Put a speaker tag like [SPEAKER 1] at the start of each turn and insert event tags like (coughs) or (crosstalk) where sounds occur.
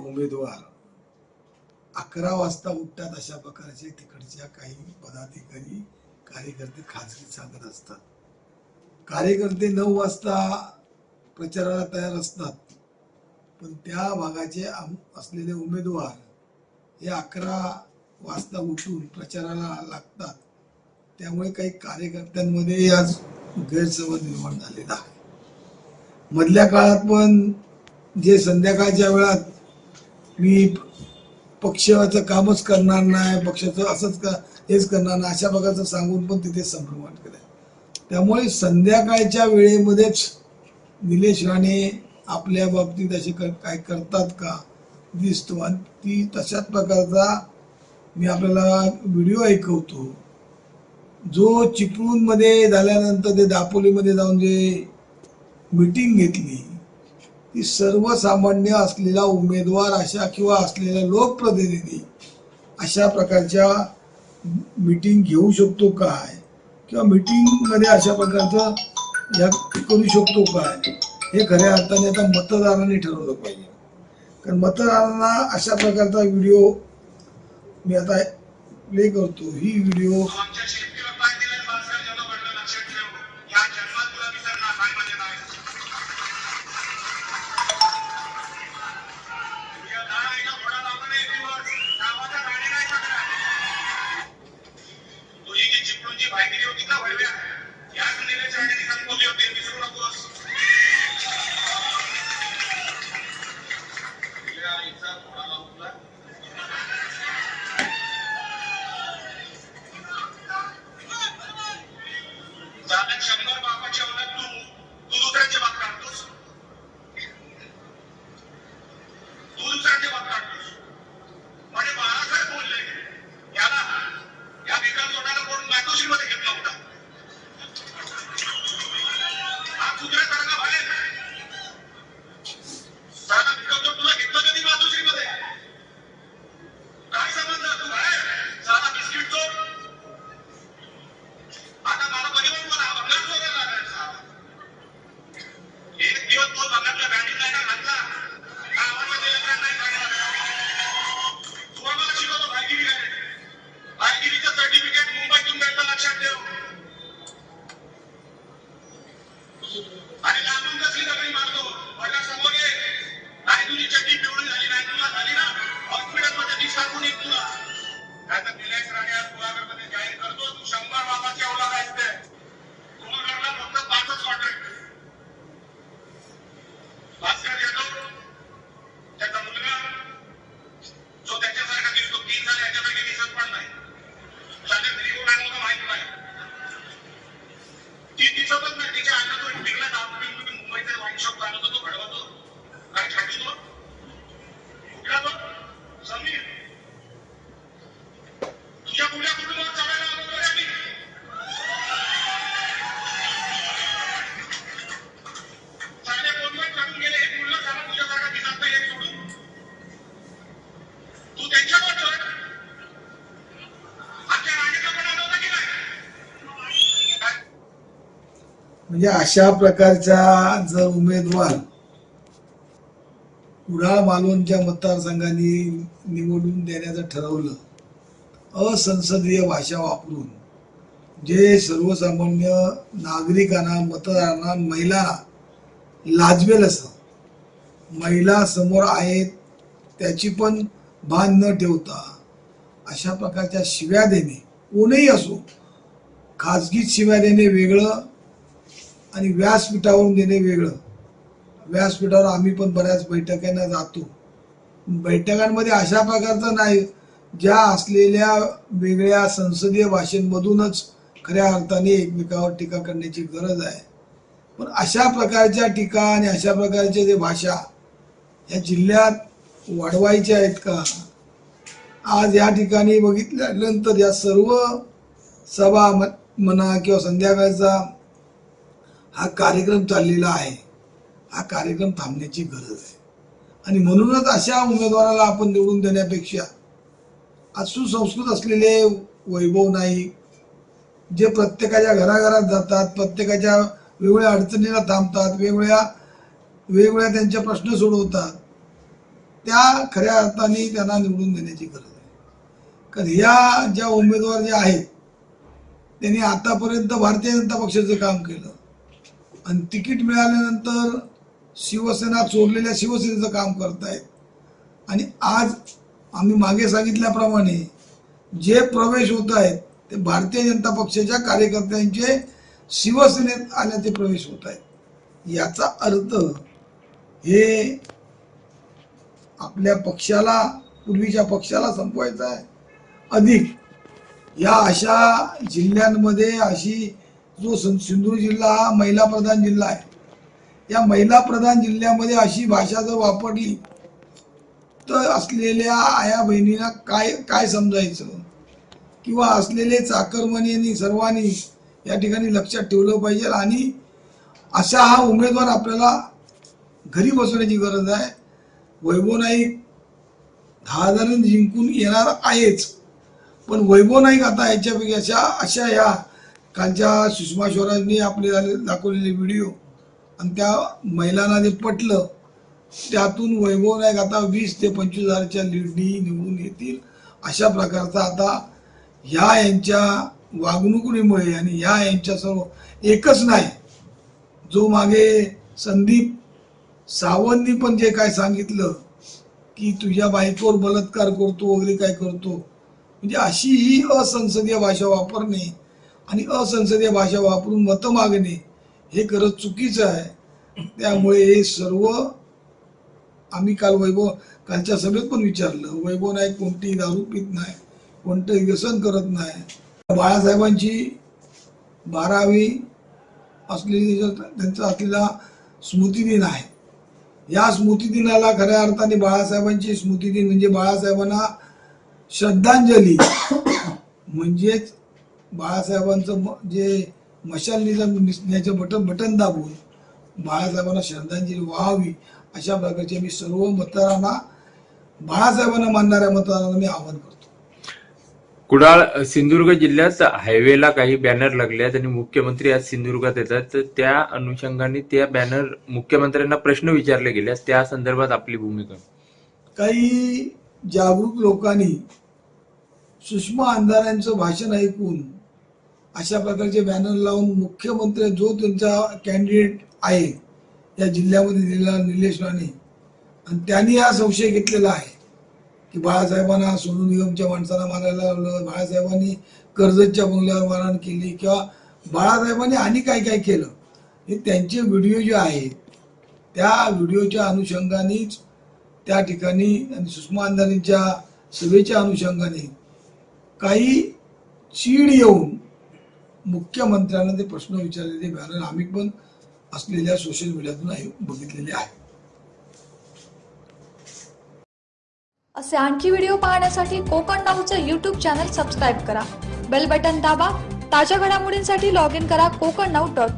[SPEAKER 1] उमेदवार. अकरा वाजता उठतात अशा प्रकारचे तिकडच्या काही पदाधिकारी कार्यकर्ते खाजगी सांगत असतात. कार्यकर्ते नऊ वाजता प्रचाराला तयार असतात. पण त्या भागाचे असलेले उमेदवार हे अकरा वाजता उठून प्रचाराला लागतात. त्यामुळे काही कार्यकर्त्यांमध्ये आज गैरसमज निर्माण झालेला आहे. मधल्या काळात पण जे संध्याकाळच्या वेळात मी पक्षाचं कामच करणार नाही पक्षाचं असंच का हेच करणार नाही अशा प्रकारचं सांगून पण तिथे संभ्रमण केलं त्यामुळे संध्याकाळच्या वेळेमध्येच निलेश राणे आपल्या बाबतीत असे काय करतात का दिसतो. आणि ती तशाच प्रकारचा मी आपल्याला व्हिडिओ ऐकवतो. जो चिपळूणमध्ये झाल्यानंतर ते दापोलीमध्ये जाऊन जे मीटिंग घेतली ती सर्वसामान्य असलेला उमेदवार अशा किंवा असलेला लोकप्रतिनिधी अशा प्रकारच्या मीटिंग घेऊ शकतो काय? किंवा मीटिंगमध्ये अशा प्रकारचं या करू शकतो काय? हे खऱ्या अर्थाने आता मतदारांनी ठरवलं पाहिजे. कारण मतदारांना अशा प्रकारचा व्हिडिओ मी आता प्ले करतो. ही व्हिडिओ
[SPEAKER 2] engoliu सर्टिफिकेट मुंबईतून मिळतं लक्षात ठेव.
[SPEAKER 1] म्हणजे अशा प्रकारचा जर उमेदवार कुडाळ मालवणच्या मतदारसंघाने निवडून देण्याचं ठरवलं असंसदीय भाषा वापरून जे सर्वसामान्य नागरिकांना मतदारांना महिलांना लाजवेल असं महिला समोर आहेत त्याची पण भान न ठेवता अशा प्रकारच्या शिव्या देणे कोणीही असो खाजगीत शिव्या देणे वेगळं आणि व्यासपीठावरून देणे वेगळं. व्यासपीठावर आम्ही पण बऱ्याच बैठकांना जातो. बैठकांमध्ये अशा प्रकारचं नाही ज्या असलेल्या वेगळ्या संसदीय भाषेमधूनच खऱ्या अर्थाने एकमेकावर टीका करण्याची गरज आहे. पण अशा प्रकारच्या टीका आणि अशा प्रकारच्या जे भाषा या जिल्ह्यात वाढवायच्या आहेत का? आज या ठिकाणी बघितल्यानंतर या सर्व सभा म- म्हणा किंवा संध्याकाळचा हा कार्यक्रम चाललेला आहे. हा कार्यक्रम थांबण्याची गरज आहे. आणि म्हणूनच अशा उमेदवाराला आपण निवडून देण्यापेक्षा आज सुसंस्कृत असलेले वैभव नाईक जे प्रत्येकाच्या घराघरात जातात प्रत्येकाच्या वेगवेगळ्या अडचणीला थांबतात वेगवेगळ्या वेगवेगळ्या त्यांचे प्रश्न सोडवतात त्या खऱ्या अर्थाने त्यांना निवडून देण्याची गरज आहे. कारण ह्या ज्या उमेदवार जे आहेत त्यांनी आतापर्यंत भारतीय जनता पक्षाचं काम केलं. आणि तिकीट मिळाल्यानंतर शिवसेना चोरलेल्या शिवसेनेचं काम करतायत. आणि आज आम्ही मागे सांगितल्याप्रमाणे जे प्रवेश होत आहेत ते भारतीय जनता पक्षाच्या कार्यकर्त्यांचे शिवसेनेत आल्याचे प्रवेश होत आहेत याचा अर्थ हे आपल्या पक्षाला पूर्वीच्या पक्षाला संपवायचा आहे. अधिक या अशा जिल्ह्यांमध्ये अशी जो सं- सिंधुदुर्ग जिल्हा हा महिला प्रधान जिल्हा आहे. या महिला प्रधान जिल्ह्यामध्ये अशी भाषा जर वापरली तर असलेल्या आया बहिणीला काय काय समजायचं? किंवा असलेले चाकरमानी सर्वांनी या ठिकाणी लक्षात ठेवलं पाहिजे आणि असा हा उमेदवार आपल्याला घरी बसवण्याची गरज आहे. वैभव नाईक दहा हजारांनी जिंकून येणार आहेच. पण वैभव नाईक आता याच्यापैकी अशा अशा या कालच्या सुषमा स्वराजनी आपले झाले दाखवलेले व्हिडिओ आणि त्या महिलांना जे पटलं त्यातून वैभव नाईक आता वीस ते पंचवीस हजारच्या लीडनी निवडून येतील अशा प्रकारचा आता ह्या यांच्या वागणुकीमुळे आणि ह्या यांच्या सर्व एकच नाही जो मागे संदीप सावंतनी पण जे काय सांगितलं की तुझ्या बायकोवर बलात्कार करतो वगैरे काय करतो म्हणजे अशी ही असंसदीय भाषा वापरणे आणि असंसदीय भाषा वापरून मतं मागणे हे खरंच चुकीचं आहे. त्यामुळे हे सर्व आम्ही काल वैभव कालच्या सभेत पण विचारलं. वैभव नाही कोणतीही दारू पित नाही कोणतं व्यसन करत नाही. बाळासाहेबांची बारावी असलेली त्यांचा असलेला स्मृतिदिन आहे. या स्मृतिदिनाला खऱ्या अर्थाने बाळासाहेबांची स्मृतिदिन म्हणजे बाळासाहेबांना श्रद्धांजली. (coughs) म्हणजेच बाळासाहेबांचं जे मशाल निसण्याचं बटन बटन दाबून बाळासाहेबांना श्रद्धांजली व्हावी अशा प्रकारचे मी सर्व मतदारांना बाळासाहेबांना मानणाऱ्या मतदारांना मी आवाहन करतो.
[SPEAKER 3] कुडाळ सिंधुदुर्ग जिल्ह्यात हायवेला काही बॅनर लागले आहेत आणि मुख्यमंत्री आज सिंधुदुर्गात येतात. तर त्या अनुषंगाने त्या बॅनर मुख्यमंत्र्यांना प्रश्न विचारले गेले. त्या संदर्भात आपली भूमिका.
[SPEAKER 1] काही जागरूक लोकांनी सुषमा अंधाऱ्यांचं भाषण ऐकून अशा प्रकारचे बॅनर लावून मुख्यमंत्री जो त्यांचा कॅन्डिडेट आहे या जिल्ह्यामध्ये दिलेला निलेश राणे आणि त्यांनी हा संशय घेतलेला आहे की बाळासाहेबांना सोनू निगमच्या माणसाला मारायला लावलं बाळासाहेबांनी कर्जतच्या बंगल्यावर मारहाण केली किंवा बाळासाहेबांनी आणि काय काय केलं हे त्यांचे व्हिडिओ जे आहेत त्या व्हिडिओच्या अनुषंगानेच त्या ठिकाणी आणि सुषमा अंधारीच्या सभेच्या अनुषंगाने काही चीड येऊन मुख्यमंत्र्यांना ते प्रश्न विचारलेले बॅनर आम्ही पण असलेल्या सोशल मीडियातून बघितलेले आहे.
[SPEAKER 4] असे आणखी व्हिडिओ पाहण्यासाठी कोकण नाऊचं यूट्यूब चॅनल सबस्क्राईब करा. बेल बटन दाबा. ताज्या घडामोडींसाठी लॉग इन करा कोकण नाऊ डॉट